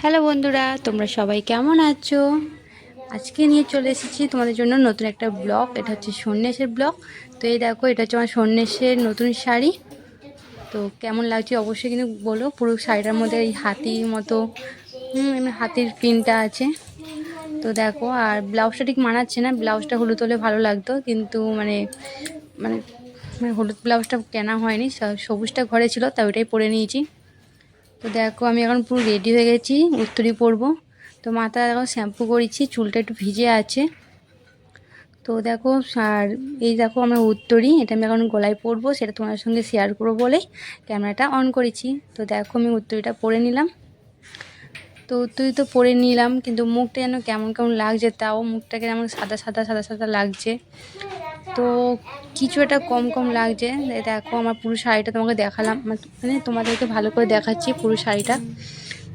Hello বন্ধুরা, তোমরা সবাই কেমন আছো? আজকে নিয়ে চলে এসেছি তোমাদের জন্য নতুন একটা ব্লগ। এটা হচ্ছে সন্ন্যাসের ব্লগ। তো এই দেখো, এটা হচ্ছে আমার সন্ন্যাসের নতুন শাড়ি। তো কেমন লাগছে অবশ্যই কিন্তু বলো, পুরো শাড়িটার মধ্যে এই হাতির মতো হাতির প্রিন্টটা আছে। তো দেখো, আর ব্লাউজটা ঠিক মানাচ্ছে না, ব্লাউজটা হলুদ হলে ভালো লাগতো, কিন্তু মানে মানে মানে হলুদ ব্লাউজটা কেনা হয়নি সবুজটা ঘরে ছিল, তাই ওটাই পরে নিয়েছি। তো দেখো, আমি এখন পুরো রেডি হয়ে গেছি উত্তরি পরবো। তো মাথা দেখো শ্যাম্পু করেছি, চুলটা একটু ভিজে আছে। তো দেখো, আর এই দেখো, আমার উত্তরি এটা আমি এখন গলায় পরবো, সেটা তোমার সঙ্গে শেয়ার করব বলে ক্যামেরাটা অন করেছি। তো দেখো, আমি উত্তরিটা পরে নিলাম। তো উত্তরি তো পরে নিলাম, কিন্তু মুখটা যেন কেমন কেমন লাগছে, তাও মুখটাকে যেমন সাদা সাদা সাদা সাদা লাগছে। তো কিছু একটা কম কম লাগছে। দেখো, আমার পুরো শাড়িটা তোমাকে দেখালাম। মানে- মানে তোমাদেরকে ভালো করে দেখাচ্ছি পুরো শাড়িটা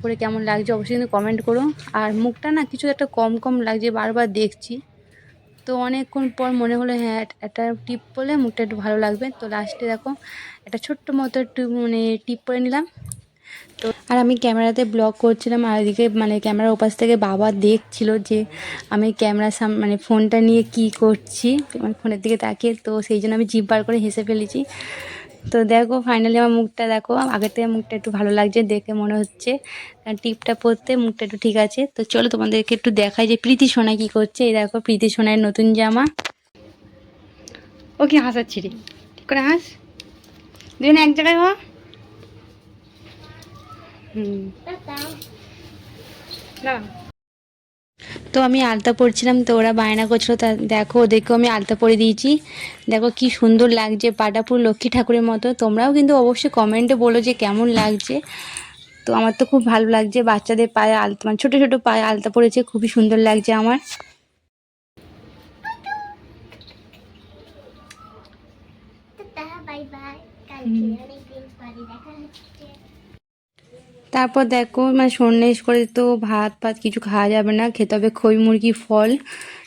পরে কেমন লাগছে অবশ্যই কিন্তু কমেন্ট করো। আর মুখটা না কিছু একটা কম কম লাগছে, বারবার দেখছি। তো অনেকক্ষণ পর মনে হলো হ্যাঁ একটা টিপ পরলে মুখটা একটু ভালো লাগবে। তো লাস্টে দেখো, একটা ছোট্ট মতো একটু মানে টিপ পরে নিলাম। তো আর আমি ক্যামেরাতে ব্লগ করছিলাম আর এদিকে মানে ক্যামেরার ওপাশ থেকে বাবা দেখছিল যে আমি ক্যামেরার সাম মানে ফোনটা নিয়ে কি করছি মানে ফোনের দিকে তাকিয়ে, তো সেই জন্য আমি জিভ বার করে হেসে ফেলেছি। তো দেখো ফাইনালি আমার মুখটা দেখো আগে থেকে মুখটা একটু ভালো লাগছে, দেখে মনে হচ্ছে, আর টিপটা পরতে মুখটা একটু ঠিক আছে। তো চলো তোমাদেরকে একটু দেখাই যে প্রীতি সোনা কি করছে। এই দেখো প্রীতি সোনার নতুন জামা। ওকে হাসাচ্ছি রে। ঠিক করে হাস। দুজনে এক জায়গায় হ। হুম তো আমি আলতা পরছিলাম তো ওরা বায়না করছিল তা দেখো ওদেরকেও আমি আলতা পরে দিয়েছি। দেখো কি সুন্দর লাগছে পাটা পুরো লক্ষ্মী ঠাকুরের মতো। তোমরাও কিন্তু অবশ্যই কমেন্টে বলো যে কেমন লাগছে। তো আমার তো খুব ভালো লাগছে বাচ্চাদের পায়ে আলতা মানে ছোটো ছোটো পায়ে আলতা পরেছে খুবই সুন্দর লাগছে আমার। বাই বাই কালকে অনেক দিন পরে দেখা হচ্ছে তারপর দেখো মানে সন্ন্যাস করে তো ভাত ফাত কিছু খাওয়া যাবে না, খেতে হবে খই, মুরগি, ফল।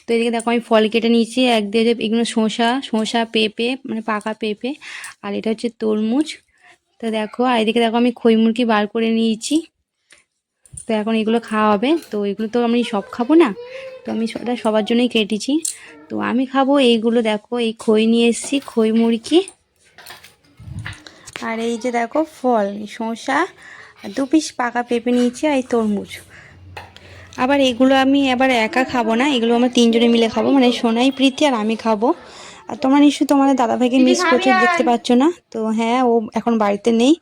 তো এদিকে দেখো আমি ফল কেটে নিয়েছি, এক দিয়ে এগুলো শসা শসা, পেঁপে মানে পাকা পেঁপে, আর এটা হচ্ছে তরমুজ। তো দেখো, আর এদিকে দেখো আমি খই, মুরগি বার করে নিয়েছি। তো এখন এগুলো খাওয়া হবে, তো এগুলো তো আমি সব খাব না, তো আমি ওটা সবার জন্যই কেটেছি। তো আমি খাব এইগুলো দেখো, এই খই নিয়ে এসেছি, খই, মুরগি। আর এই যে দেখো ফল শসা দু পিস পাকা পেঁপে নিয়েছি আর এই তরমুজ। আবার এগুলো আমি এবার একা খাব না এগুলো আমরা তিনজনে মিলে খাব মানে সোনাই প্রীতি আর আমি খাব। আর তোমরা নিশ্চয়ই তোমাদের দাদাভাইকে মিস করছ দেখতে পাচ্ছ না? তো হ্যাঁ ও এখন বাড়িতে নেই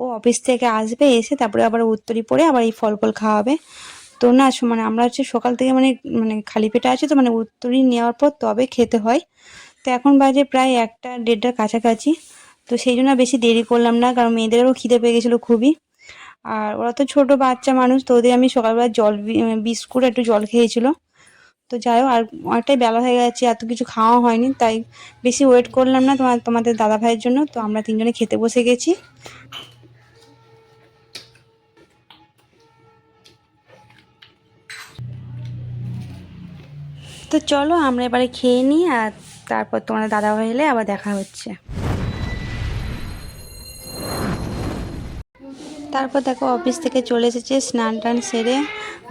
ও অফিস থেকে আসবে এসে তারপরে আবার উত্তরি পরে আবার এই ফল ফল খাওয়াবে। তো না মানে আমরা হচ্ছে সকাল থেকে মানে মানে খালি পেটে আছি তো মানে উত্তরি নেওয়ার পর তবে খেতে হয়। তো এখন বাজে প্রায় একটা দেড়টার কাছাকাছি। তো সেই জন্য বেশি দেরি করলাম না কারণ মেয়েদেরও খিদে পেয়ে গেছিল খুবই। আর ওরা তো ছোট বাচ্চা মানুষ, তো ওদের আমি সকালবেলা জল বিস্কুট একটু জল খেয়েছিল। তো যাই হোক, আর অনেকটাই বেলা হয়ে গেছে, এত কিছু খাওয়া হয়নি, তাই বেশি ওয়েট করলাম না তোমার তোমাদের দাদা ভাইয়ের জন্য। তো আমরা তিনজনে খেতে বসে গেছি। তো চলো, আমরা এবারে খেয়ে নিই, আর তারপর তোমাদের দাদা ভাই এলে আবার দেখা হচ্ছে। তারপর দেখো অফিস থেকে চলে এসেছে স্নান টান সেরে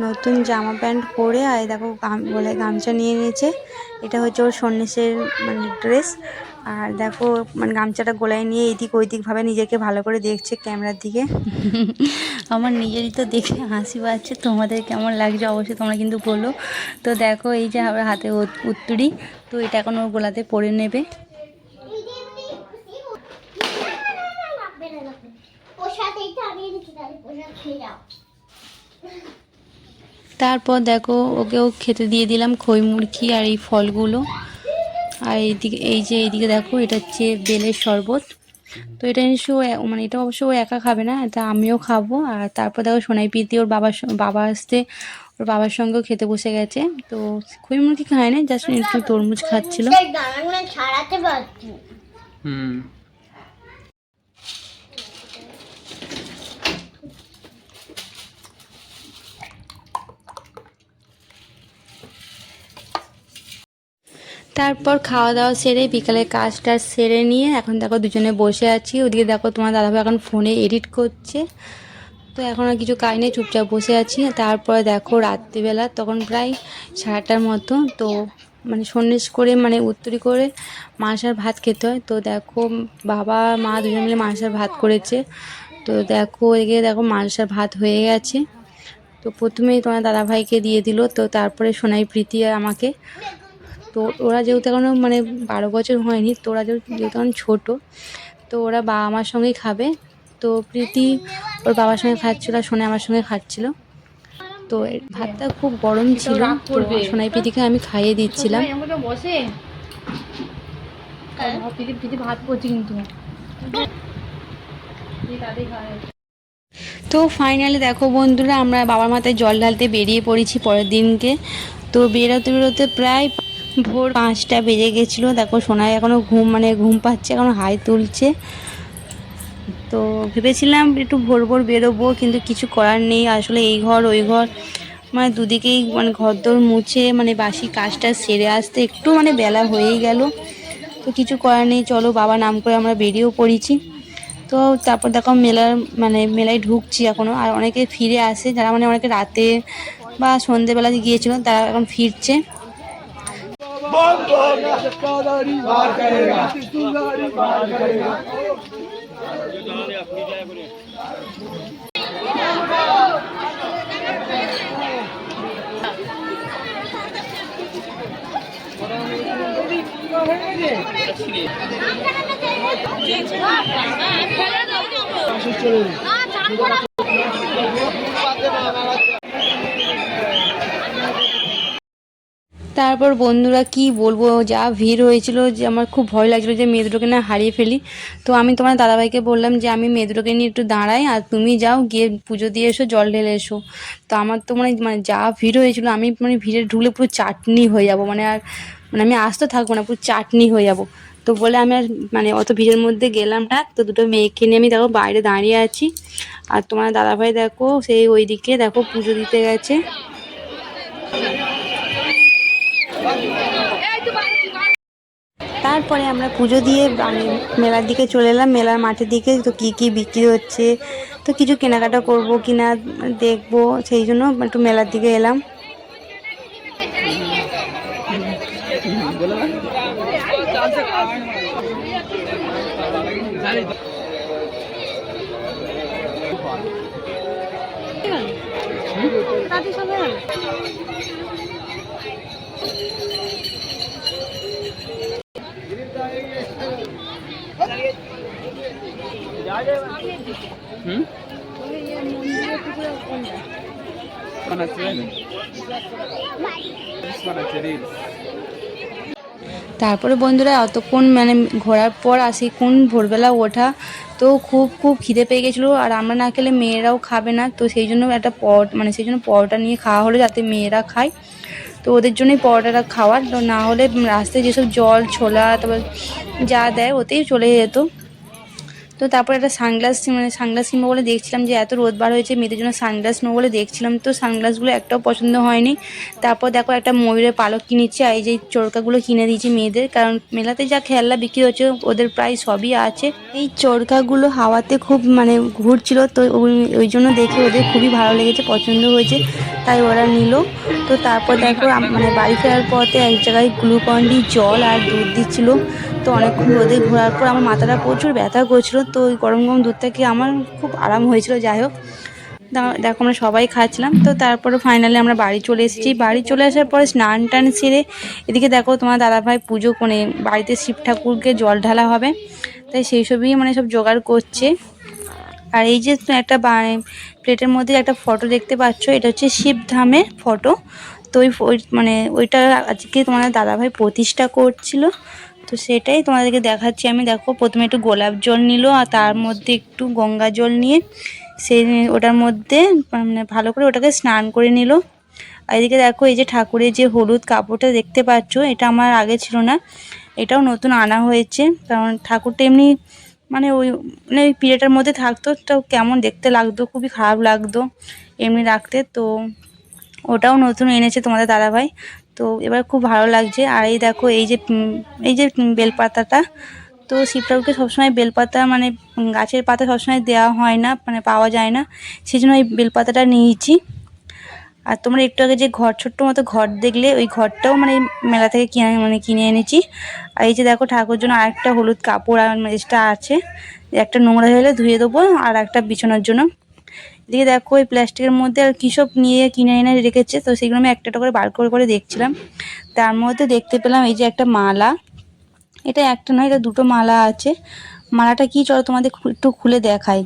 নতুন জামা প্যান্ট পরে, আর দেখো বলে গামছা নিয়ে নিয়েছে। এটা হচ্ছে ওর সন্ন্যাসের মানে ড্রেস আর দেখো মানে গামছাটা গোলায় নিয়ে এদিক ওইদিকভাবে নিজেকে ভালো করে দেখছে ক্যামেরার দিকে। আমার নিজেরই তো দেখে হাসি পাচ্ছে। তোমাদের কেমন লাগছে অবশ্যই তোমরা কিন্তু বলো। তো দেখো, এই যে আমার হাতে উত- উত্তরি, তো এটা এখন ওর গোলাতে পরে নেবে লাগবে না লাগবে পোশাক এইটা আমি রেখে তাহলে পোশাক খেয়ে যাও তারপর দেখো ওকেও খেতে দিয়ে দিলাম খই মুরগি আর এই ফলগুলো। আর এইদিকে এই যে এইদিকে দেখো এটা হচ্ছে বেলের শরবত। তো এটা নিশ্চয় ও মানে এটা অবশ্য ও একা খাবে না এটা আমিও খাব। আর তারপর দেখো সোনাই প্রীতি ওর বাবার বাবা আসতে ওর বাবার সঙ্গেও খেতে বসে গেছে। তো খই মুরগি খায় না জাস্ট একটু তরমুজ খাচ্ছিল। হুম। তারপর খাওয়া দাওয়া সেরে বিকালে কাজ টাজ সেরে নিয়ে এখন দেখো দুজনে বসে আছি। ওদিকে দেখো তোমার দাদাভাই এখন ফোনে এডিট করছে। তো এখন আর কিছু কাজ নেই, চুপচাপ বসে আছি। তারপরে দেখো রাত্রিবেলা তখন প্রায় সাড়েটার মতো। তো মানে সন্ন্যাস করে মানে উত্তরি করে মাংসার ভাত খেতে হয়। তো দেখো বাবা, মা দুজন মিলে মাংসার ভাত করেছে। তো দেখো এদিকে দেখো মাংসার ভাত হয়ে গেছে। তো প্রথমেই তোমার দাদাভাইকে দিয়ে দিল। তো তারপরে সোনাই, প্রীতি আর আমাকে তো ওরা যেহেতু এখনও মানে বারো বছর হয়নি তো ওরা যেহেতু যেহেতু এখন ছোটো তো ওরা বাবা মার সঙ্গেই খাবে। তো প্রীতি ওর বাবার সঙ্গে খাচ্ছিলো আর সোনাই আমার সঙ্গে খাচ্ছিলো। তো ভাতটা খুব গরম ছিল তো সোনাই প্রীতিকে আমি খাইয়ে দিচ্ছিলাম। বসে? পিঠে পিঠে ভাত করছি কিন্তু। তো ফাইনালি দেখো বন্ধুরা আমরা বাবার মাথায় জল ঢালতে বেরিয়ে পড়েছি পরের দিনকে। তো বেরোতে বেরোতে প্রায় ভোর পাঁচটা বেজে গেছিল। দেখো সোনাই এখনও ঘুম মানে ঘুম পাচ্ছে এখনও হাই তুলছে। তো ভেবেছিলাম একটু ভোর ভোর বেরোবো, কিন্তু কিছু করার নেই। আসলে এই ঘর, ওই ঘর। মানে দুদিকেই মানে ঘরদোর মুছে মানে বাসি কাজটা সেরে আসতে একটু মানে বেলা হয়েই গেল। তো কিছু করার নেই, চলো বাবা নাম করে আমরা বেরিয়েও পড়েছি। তো তারপর দেখো মেলার মানে মেলায় ঢুকছি এখনও আর অনেকে ফিরে আসে, যারা মানে অনেকে রাতে বা সন্ধেবেলা গিয়েছিল, তারা এখন ফিরছে। চলে তারপর বন্ধুরা কি বলব, যা ভিড় হয়েছিল, যে আমার খুব ভয় লাগছিল যে মেয়ে দুটোকে না হারিয়ে ফেলি। তো আমি তোমার দাদাভাইকে বললাম যে, আমি মেয়ে দুটোকে নিয়ে একটু দাঁড়াই আর তুমি যাও, গিয়ে পুজো দিয়ে এসো, জল ঢেলে এসো। তো আমার তো মানে মানে যা ভিড় হয়েছিল, আমি মানে ভিড়ে ঢুকলে পুরো চাটনি হয়ে যাব মানে আর মানে আমি আসতে থাকব না, পুরো চাটনি হয়ে যাব। তো বলে আমি আর মানে অত ভিড়ের মধ্যে গেলাম না। তো দুটো মেয়েকে নিয়ে আমি দেখো বাইরে দাঁড়িয়ে আছি। আর তোমার দাদাভাই দেখো, সেই ওইদিকে দেখো পুজো দিতে গেছে। তারপরে আমরা পুজো দিয়ে মানে মেলার দিকে চলে এলাম। মেলার মাঠের দিকে তো কী কী বিক্রি হচ্ছে, তো কিছু কেনাকাটা করব কি না দেখব, সেই জন্য একটু মেলার দিকে এলাম। তারপরে বন্ধুরা অতক্ষণ মানে ঘোরার পর আসি, কোন ভোরবেলা ওঠা, তো খুব খুব খিদে পেয়ে গেছিল। আর আমরা না খেলে মেয়েরাও খাবে না, তো সেই জন্য একটা পট মানে সেই জন্য পরোটা নিয়ে খাওয়া হলো যাতে মেয়েরা খায়। তো ওদের জন্যই পরোটাটা খাওয়ার, তো না হলে রাস্তায় যেসব জল, ছোলা, তারপর যা দেয় ওতেই চলে যেত। তো তারপর একটা সানগ্লাস মানে সানগ্লাস কিনবো বলে দেখছিলাম যে এত রোদ বার হয়েছে, মেয়েদের জন্য সানগ্লাস নেব বলে দেখছিলাম। তো সানগ্লাসগুলো একটাও পছন্দ হয়নি। তারপর দেখো একটা ময়ূরের পালক কিনেছি, আর এই যে চরকাগুলো কিনে দিয়েছি মেয়েদের, কারণ মেলাতে যা খেলনা বিক্রি হচ্ছে, ওদের প্রায় সবই আছে। এই চরকাগুলো হাওয়াতে খুব মানে ঘুরছিল, তো ওই- জন্য দেখে ওদের খুবই ভালো লেগেছে, পছন্দ হয়েছে, তাই ওরা নিল। তো তারপর দেখো মানে বাড়ি ফেরার পথে এক জায়গায় গ্লুকন্ডি জল আর দুধ দিচ্ছিল। তো অনেকক্ষণ রোদে ঘোরার পর আমার মাথাটা প্রচুর ব্যথা করছিল, তো ওই গরম গরম দুধটা খেয়ে আমার খুব আরাম হয়েছিল, যাই হোক। দেখো আমরা সবাই খাচ্ছিলাম, তো তারপরে ফাইনালি আমরা বাড়ি চলে এসেছি। বাড়ি চলে আসার পরে স্নান টান সেরে এদিকে দেখো তোমার দাদাভাই পুজো মানে বাড়িতে শিব ঠাকুরকে জল ঢালা হবে, তাই সেই সবই মানে সব জোগাড় করছে। আর এই যে একটা প্লেটের মধ্যে একটা ফটো দেখতে পাচ্ছ, এটা হচ্ছে শিবধামের ফটো তো ওই মানে ওইটা আজকে তোমাদের দাদাভাই প্রতিষ্ঠা করছিল। তো সেটাই তোমাদেরকে দেখাচ্ছি। আমি দেখো প্রথমে একটু গোলাপ জল নিল আর তার মধ্যে একটু গঙ্গা জল নিয়ে সেই ওটার মধ্যে মানে ভালো করে ওটাকে স্নান করে নিল। আর এদিকে দেখো এই যে ঠাকুরের যে হলুদ কাপড়টা দেখতে পাচ্ছ, এটা আমার আগে ছিল না। এটাও নতুন আনা হয়েছে। কারণ ঠাকুরটা এমনি মানে ওই মানে ওই পিড়েটার মধ্যে থাকতো কেমন দেখতে লাগতো, খুবই খারাপ লাগতো এমনি রাখতে। তো ওটাও নতুন এনেছে তোমাদের দাদাভাই। তো এবার খুব ভালো লাগছে। আর এই দেখো, এই যে এই যে বেলপাতাটা, তো তো শিব ঠাকুরকে সবসময় বেলপাতা মানে গাছের পাতা সবসময় দেওয়া হয় না মানে পাওয়া যায় না। সেই জন্য ওই বেলপাতাটা নিয়েছি। আর তোমরা একটু আগে যে ঘর, ছোট্ট মতো ঘর দেখলে, ওই ঘরটাও মানে মেলা থেকে কিনে মানে কিনে এনেছি। আর এই যে দেখো, ঠাকুর জন্য আরেকটা হলুদ কাপড় আর এক্সট্রা আছে। একটা নোংরা হলে ধুয়ে দেবো, আর একটা বিছানোর জন্য। এদিকে দেখো ওই প্লাস্টিকের মধ্যে আর সব নিয়ে কিনে এনে রেখেছে, তো সেগুলো আমি একটা করে বার করে করে দেখছিলাম। তার মধ্যে দেখতে পেলাম এই যে একটা মালা। এটা একটা নয়, এটা দুটো মালা আছে। মালাটা কি চলো তোমাদের একটু খুলে দেখাই।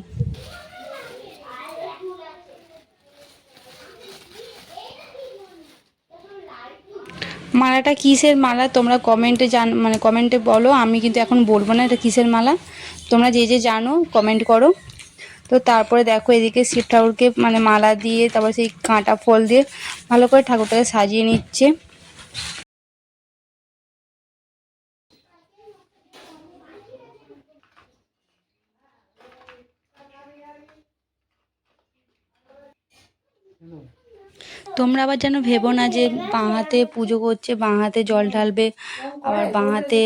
মালাটা কিসের মালা? তোমরা কমেন্টে জান মানে কমেন্টে বলো। আমি কিন্তু এখন বলব না এটা কিসের মালা। তোমরা যে যে জানো কমেন্ট করো। তো তারপরে দেখো এদিকে শিব ঠাকুরকে মানে মালা দিয়ে, তারপর সেই কাঁটা ফল দিয়ে ভালো করে ঠাকুরটাকে সাজিয়ে নিচ্ছে। তোমরা আবার যেন ভেবো না যে বাঁ হাতে পুজো করছে বাঁ হাতে জল ঢালবে, আবার বাঁ হাতে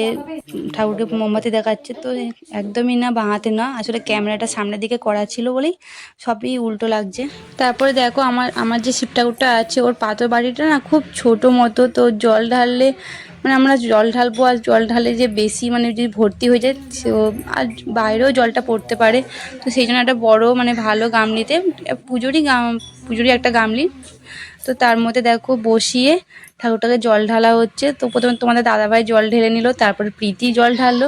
ঠাকুরকে মোমবাতি দেখাচ্ছে। তো একদমই না বাঁ হাতে না। আসলে ক্যামেরাটা সামনের দিকে করা ছিল বলেই সবই উল্টো লাগছে। তারপরে দেখো আমার আমার যে শিব ঠাকুরটা আছে, ওর পাথর বাড়িটা না খুব ছোট মতো। তো জল ঢাললে মানে আমরা জল ঢালবো আর জল ঢালে যে বেশি মানে যদি ভর্তি হয়ে যায় তো আর বাইরেও জলটা পড়তে পারে। তো সেই জন্য একটা বড় মানে ভালো গামলিতে, পুজোরই গাম, পুজোরই একটা গামলি। তো তার মধ্যে দেখো বসিয়ে ঠাকুরটাকে জল ঢালা হচ্ছে। তো প্রথমে তোমাদের দাদাভাই জল ঢেলে নিল, তারপর প্রীতি জল ঢাললো।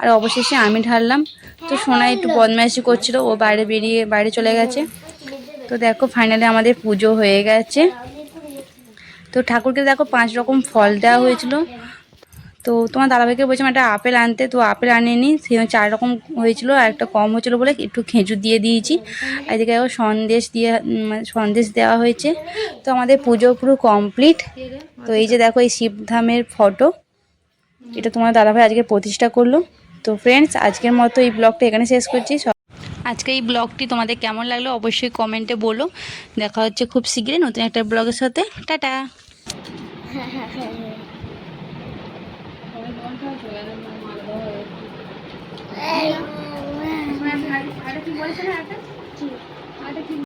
আর অবশেষে আমি ঢাললাম। তো সোনা একটু বদমাইশি করছিল, ও বাইরে বেরিয়ে বাইরে চলে গেছে। তো দেখো ফাইনালি আমাদের পুজো হয়ে গেছে। তো ঠাকুরকে দেখো পাঁচ রকম ফল দেওয়া হয়েছিল। তো তোমার দাদাভাইকে বলছিলাম একটা আপেল আনতে তো আপেল আনেনি সে চার রকম হয়েছিল আর একটা কম হয়েছিল বলে একটু খেজুর দিয়ে দিয়েছি। আর এদিকে দেখো সন্দেশ দিয়ে মানে সন্দেশ দেওয়া হয়েছে। তো আমাদের পুজো পুরো কমপ্লিট তো এই যে দেখো এই শিবধামের ফটো এটা তোমার দাদাভাই আজকে প্রতিষ্ঠা করল। তো ফ্রেন্ডস আজকের মতো এই ব্লগটা এখানে শেষ করছি। সব- আজকে এই ব্লগটি তোমাদের কেমন লাগল অবশ্যই কমেন্টে বলো। দেখা হচ্ছে খুব শীঘ্রই নতুন একটা ব্লগের সাথে। টাটা! হ্যাঁ